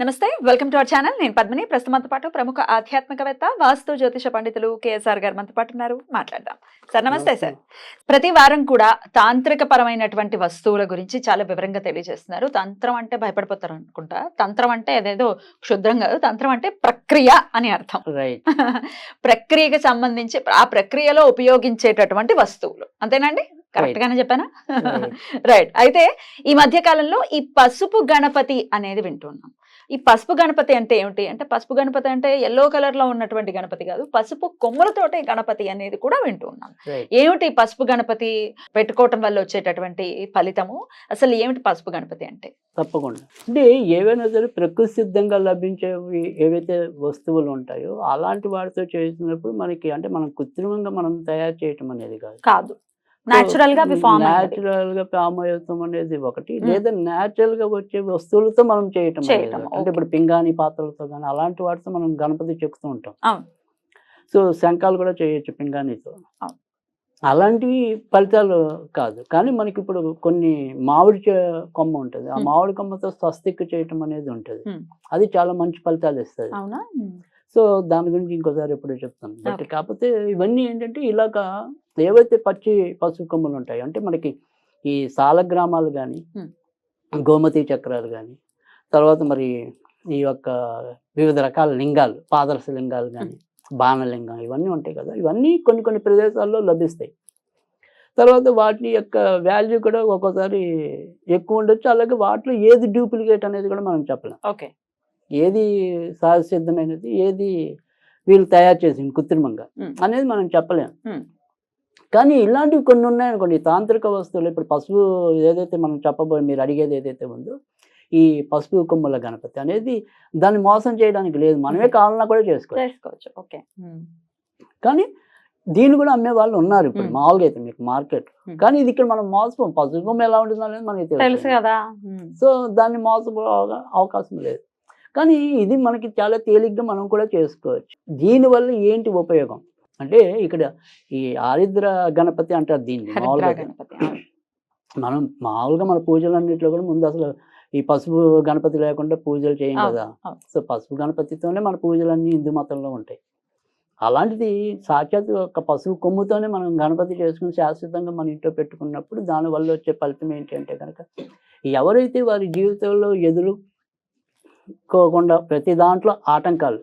నమస్తే welcome to our channel. నేను పద్మిని. ప్రస్తుతం మనతో పాటు ప్రముఖ ఆధ్యాత్మికవేత్త వాస్తు జ్యోతిష పండితులు కేఎస్ఆర్ గారు మనతో పాటు ఉన్నారు. మాట్లాడదాం. సార్ నమస్తే సార్. ప్రతి వారం కూడా తాంత్రిక పరమైనటువంటి వస్తువుల గురించి చాలా వివరంగా తెలియజేస్తున్నారు. తంత్రం అంటే భయపడిపోతారు అనుకుంటా. తంత్రం అంటే అదేదో క్షుద్రం కాదు. తంత్రం అంటే ప్రక్రియ అని అర్థం. రైట్ ప్రక్రియకి సంబంధించి ఆ ప్రక్రియలో ఉపయోగించేటటువంటి వస్తువులు. అంతేనండి? కరెక్ట్ గానే చెప్పానా? రైట్ అయితే ఈ మధ్య కాలంలో ఈ పసుపు గణపతి అనేది వింటున్నాం. ఈ పసుపు గణపతి అంటే ఏమిటి? అంటే పసుపు గణపతి అంటే ఎల్లో కలర్లో ఉన్నటువంటి గణపతి కాదు. పసుపు కొమ్ములతోటి గణపతి అనేది కూడా వింటున్నాం రైట్ ఏమిటి ఈ పసుపు గణపతి పెట్టుకోవటం వల్ల వచ్చేటటువంటి ఫలితము? అసలు ఏమిటి పసుపు గణపతి అంటే? తప్పకుండా. అంటే ఏవైనా సరే ప్రకృతి సిద్ధంగా లభించేవి ఏవైతే వస్తువులు ఉంటాయో అలాంటి వాటితో చేసినప్పుడు మనకి అంటే మనం కృత్రిమంగా మనం తయారు చేయటం అనేది కాదు. కాదు. నాచురల్గా న్యాచురల్గా ఫామ్ అవుతాం అనేది ఒకటి మ్మ్. లేదా న్యాచురల్గా వచ్చే వస్తువులతో మనం చేయటం. అంటే. ఇప్పుడు పింగాణి పాత్రలతో కానీ అలాంటి వాటితో మనం గణపతి చెక్కుతూ ఉంటాం. సో శంఖాలు కూడా చేయొచ్చు పింగాణితో. అలాంటివి ఫలితాలు కాదు కానీ మనకి ఇప్పుడు కొన్ని మామిడి కొమ్మ ఉంటుంది ఆ మ్మ్. మామిడి కొమ్మతో స్వస్తిక్ చేయటం అనేది ఉంటుంది మ్మ్. అది చాలా మంచి ఫలితాలు ఇస్తుంది అవునా సో దాని గురించి ఇంకోసారి ఎప్పుడో చెప్తాను. బట్. కాకపోతే ఇవన్నీ ఏంటంటే ఇలాగా ఏవైతే పచ్చి పసుపు కొమ్మలు ఉంటాయో అంటే మనకి ఈ సాలగ్రామాలు కానీ Hmm. గోమతి చక్రాలు కానీ తర్వాత మరి ఈ యొక్క వివిధ రకాల లింగాలు పాదరస లింగాలు కానీ బాణలింగం ఇవన్నీ ఉంటాయి కదా! ఇవన్నీ కొన్ని కొన్ని ప్రదేశాల్లో లభిస్తాయి. తర్వాత వాటి యొక్క వాల్యూ కూడా ఒక్కోసారి ఎక్కువ ఉండొచ్చు. అలాగే వాటిలో ఏది డూప్లికేట్ అనేది కూడా మనం చెప్పలేం. ఓకే. ఏది సహజ సిద్ధమైనది ఏది వీళ్ళు తయారు చేసింది కృత్రిమంగా. అనేది మనం చెప్పలేం. మ్మ్. కానీ ఇలాంటివి కొన్ని ఉన్నాయనుకోండి తాంత్రిక వస్తువులు ఇప్పుడు పసుపు ఏదైతే మనం చెప్పబోయే మీరు అడిగేది ఏదైతే ఉందో ఈ పసుపు కొమ్ముల గణపతి అనేది దాన్ని మోసం చేయడానికి లేదు. మనమే కావాలన్నా కూడా చేసుకోవచ్చు. ఓకే. కానీ దీన్ని కూడా అమ్మే వాళ్ళు ఉన్నారు ఇప్పుడు మ్మ్. మామూలుగా అయితే మీకు మార్కెట్. కానీ ఇది ఇక్కడ మనం మోసపోం. పసుపు కొమ్మ ఎలా ఉంటుంది అనేది మనకి తెలుసు తెలుసు కదా. సో దాన్ని మోసపో అవకాశం లేదు. కానీ ఇది మనకి చాలా తేలిగ్గా మనం కూడా చేసుకోవచ్చు. దీనివల్ల ఏంటి ఉపయోగం? అంటే ఇక్కడ ఈ ఆరిద్ర గణపతి అంటారు దీన్ని మామూలుగా. మనం మామూలుగా మన పూజలన్నింటిలో కూడా ముందు అసలు ఈ పసుపు గణపతి లేకుండా పూజలు చేయం కదా. సో పసుపు గణపతితోనే మన పూజలన్నీ హిందూ మతంలో ఉంటాయి. అలాంటిది సాక్షాత్ ఒక పసుపు కొమ్ముతోనే మనం గణపతి చేసుకుని శాశ్వతంగా మన ఇంట్లో పెట్టుకున్నప్పుడు దానివల్ల వచ్చే ఫలితం ఏంటి అంటే కనుక ఎవరైతే వారి జీవితంలో ఎదురు కోకుండా ప్రతి దాంట్లో ఆటంకాలు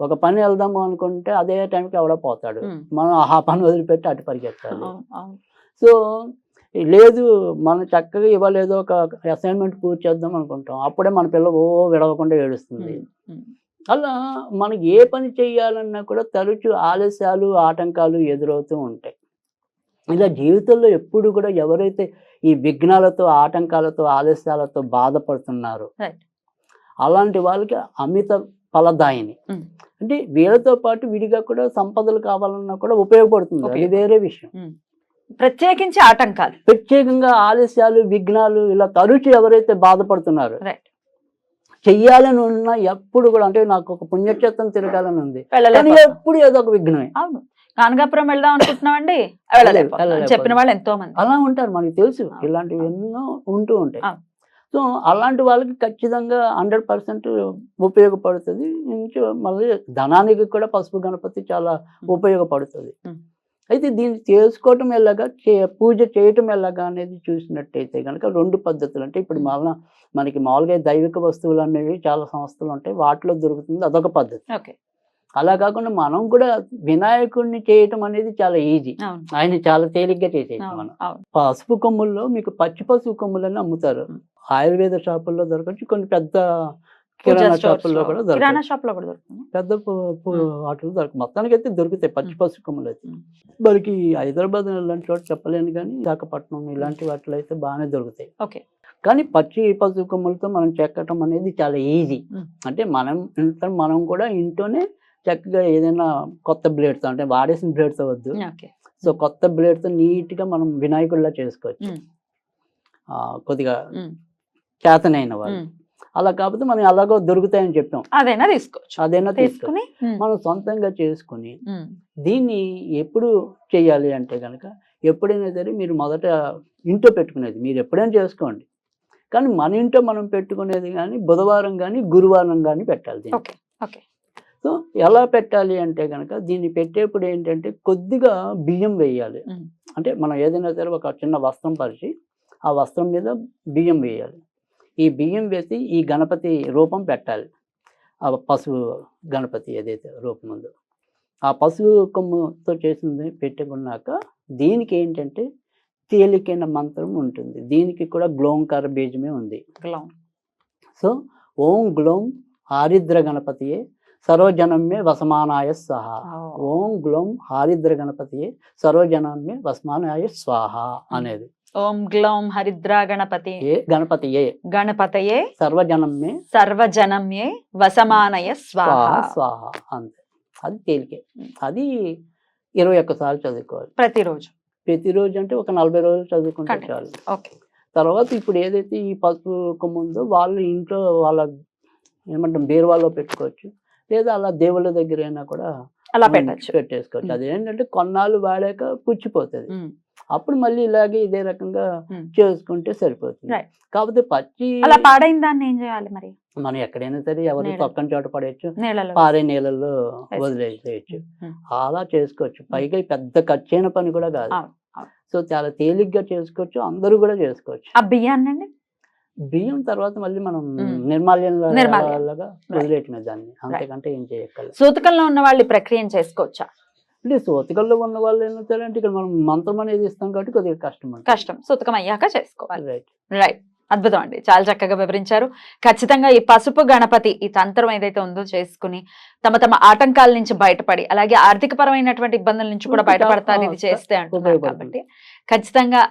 ఒక పని వెళ్దాము అనుకుంటే అదే టైంకి ఎవడో పోతాడు. మనం ఆ పని వదిలిపెట్టి అటు పరిగెత్తాలి. సో లేదు మనం చక్కగా ఇవాళ ఏదో ఒక అసైన్మెంట్ పూర్తి చేద్దాం అనుకుంటాం అప్పుడే మన పిల్ల ఓ విడవకుండా ఏడుస్తుంది. అలా మనకి ఏ పని చేయాలన్నా కూడా తరచు ఆలస్యాలు ఆటంకాలు ఎదురవుతూ ఉంటాయి ఇలా జీవితంలో ఎప్పుడు కూడా ఎవరైతే ఈ విఘ్నాలతో ఆటంకాలతో ఆలస్యాలతో బాధపడుతున్నారో. అలాంటి వాళ్ళకి అమిత ఫలదాయిని. అంటే వీళ్ళతో పాటు విడిగా కూడా సంపదలు కావాలన్నా కూడా ఉపయోగపడుతుంది. అది. వేరే విషయం. ప్రత్యేకించి ఆటంకాలు. ప్రత్యేకంగా ఆలస్యాలు విఘ్నాలు ఇలా తరచు ఎవరైతే బాధపడుతున్నారో రైట్ చెయ్యాలని ఉన్న ఎప్పుడు కూడా అంటే నాకు ఒక పుణ్యక్షేత్రం తిరగాలని ఉంది. ఎప్పుడు ఏదో ఒక విఘ్నమే. అవును. కానగాపురం వెళ్దాం అనుకుంటున్నామండి. చెప్పిన వాళ్ళు ఎంతో మంది అలా ఉంటారు మనకి తెలుసు. ఇలాంటివి ఎన్నో ఉంటూ ఉంటాయి. సో అలాంటి వాళ్ళకి ఖచ్చితంగా హండ్రెడ్ పర్సెంట్ ఉపయోగపడుతుంది. ఇంచు మళ్ళీ ధనానికి కూడా పసుపు గణపతి చాలా ఉపయోగపడుతుంది. అయితే దీన్ని చేసుకోవటం ఎలాగా? చే పూజ చేయటం ఎలాగా అనేది చూసినట్టయితే కనుక రెండు పద్ధతులు. అంటే ఇప్పుడు. మళ్ళా మనకి మామూలుగా దైవిక వస్తువులు అనేవి చాలా సంస్థలు ఉంటాయి. వాటిలో దొరుకుతుంది అదొక పద్ధతి. ఓకే. అలా కాకుండా మనం కూడా వినాయకుడిని చేయటం అనేది చాలా ఈజీ. ఆయన చాలా తేలిగ్గా అవును. మనం. పసుపు కొమ్ముల్లో మీకు పచ్చి పసుపు కొమ్ములని అమ్ముతారు. ఆయుర్వేద షాపుల్లో దొరకచ్చు కొన్ని పెద్ద కిరాణా షాపుల్లో కూడా కిరాణా దొరకచ్చు షాప్లో కూడా దొరుకుతుంది. పెద్ద. వాటిలో దొరక మొత్తానికి అయితే దొరుకుతాయి పచ్చి. పసుపు కొమ్ములు అయితే. మనకి హైదరాబాద్ ఇలాంటి చోట చెప్పలేను కానీ విశాఖపట్నం ఇలాంటి వాటిలో అయితే బాగానే దొరుకుతాయి. ఓకే. కానీ పచ్చి పసుపు కొమ్ములతో మనం చెక్కటం అనేది చాలా ఈజీ. అంటే మనం ఇంట్లో మనం కూడా ఇంట్లోనే చక్కగా ఏదైనా కొత్త బ్లేడ్తో అంటే వాడేసిన బ్లేడ్తో వద్దు. సో కొత్త బ్లేడ్తో నీట్గా మనం వినాయకుడిలా చేసుకోవచ్చు. కొద్దిగా. చేతనైన వాళ్ళు. అలా కాకపోతే మనం అలాగో దొరుకుతాయని చెప్పాం. అదైనా తీసుకోవచ్చు. అదైనా తీసుకో తీసుకుని మనం సొంతంగా చేసుకుని దీన్ని ఎప్పుడు చేయాలి అంటే కనుక ఎప్పుడైనా సరే మీరు మొదట ఇంట్లో పెట్టుకునేది మీరు ఎప్పుడైనా చేసుకోండి. కానీ మన ఇంట్లో మనం పెట్టుకునేది కానీ బుధవారం కానీ గురువారం కానీ పెట్టాలి దీన్ని. ఓకే సో ఎలా పెట్టాలి అంటే కనుక దీన్ని పెట్టేప్పుడు ఏంటంటే కొద్దిగా బియ్యం వేయాలి. అంటే మనం ఏదైనా సరే ఒక చిన్న వస్త్రం పరిచి ఆ వస్త్రం మీద బియ్యం వేయాలి. ఈ బియ్యం వేసి ఈ గణపతి రూపం పెట్టాలి. ఆ పశువు గణపతి ఏదైతే రూపం ఉందో. ఆ పశువు కొమ్ముతో చేసింది పెట్టుకున్నాక దీనికి ఏంటంటే తేలికైన మంత్రం ఉంటుంది. దీనికి కూడా గ్లోంకార బీజమే ఉంది. గ్లౌమ్ సో ఓం గ్లోం ఆరిద్ర గణపతియే సర్వజనమ్మే వసమానాయ స్వాహ. ఓం. గ్లోం ఆరిద్ర గణపతియే సర్వజనమ్మే వసమానాయ స్వాహ అనేది. ఓం గ్లౌం హరిద్రా గణపతి గణపతియే. గణపతయే. సర్వజనమ్మే. సర్వజనమ్యే. వసమానయ స్వాహ. స్వాహ అంతే. అది తేలికే. అది ఇరవై ఒక్కసార్లు చదువుకోవాలి. ప్రతిరోజు. ప్రతిరోజు అంటే ఒక నలభై రోజులు చదువుకుంటే. చాలు. ఓకే. తర్వాత ఇప్పుడు ఏదైతే ఈ పసుపు కొమ్ము ఉందో వాళ్ళు ఇంట్లో వాళ్ళ ఏమంటాం బీరువాలో పెట్టుకోవచ్చు. లేదా అలా దేవుళ్ళ దగ్గర అయినా కూడా అలా పెట్టచ్చు. పెట్టేసుకోవచ్చు. అది ఏంటంటే కొన్నాళ్ళు వాడాక పుచ్చిపోతుంది. అప్పుడు మళ్ళీ ఇలాగే ఇదే రకంగా. చేసుకుంటే సరిపోతుంది. కాకపోతే పచ్చి అలా పాడైన దాన్ని ఏం చేయాలి మరి మనం ఎక్కడైనా సరే ఎవరు. పక్కన చోట పడేయచ్చు పారే నీళ్ళల్లో. వదిలేసేయచ్చు. అలా చేసుకోవచ్చు పైగా పెద్ద ఖర్చైన పని కూడా కాదు. సో చాలా తేలిగ్గా చేసుకోవచ్చు అందరూ కూడా చేసుకోవచ్చు ఆ బియ్యాన్ని అండి బియ్యం తర్వాత మళ్ళీ మనం ఉమ్. నిర్మాల్యం నిర్మాల్యం. లాగా వదిలేయటమే దాన్ని అంతకంటే ఏం చేయక్కర్లేదు సూతకంలో ఉన్న వాళ్ళు ప్రక్రియను చేసుకోవచ్చా అంటే సోతికల్లో ఉన్న వాళ్ళు ఏం ఇక్కడ మనం మంత్రం అనేది ఇస్తాం కాబట్టి కొద్దిగా కష్టం కష్టం. సూతకం అయ్యాక చేసుకోవాలి. రైట్ రైట్ అద్భుతం అండి. చాలా చక్కగా వివరించారు. ఖచ్చితంగా ఈ పసుపు గణపతి ఈ తంత్రం ఏదైతే ఉందో చేసుకుని తమ తమ ఆటంకాల నుంచి బయటపడి అలాగే ఆర్థిక పరమైనటువంటి ఇబ్బందుల నుంచి కూడా బయటపడతారు ఇది చేస్తే అంటున్నారు. కాబట్టి ఖచ్చితంగా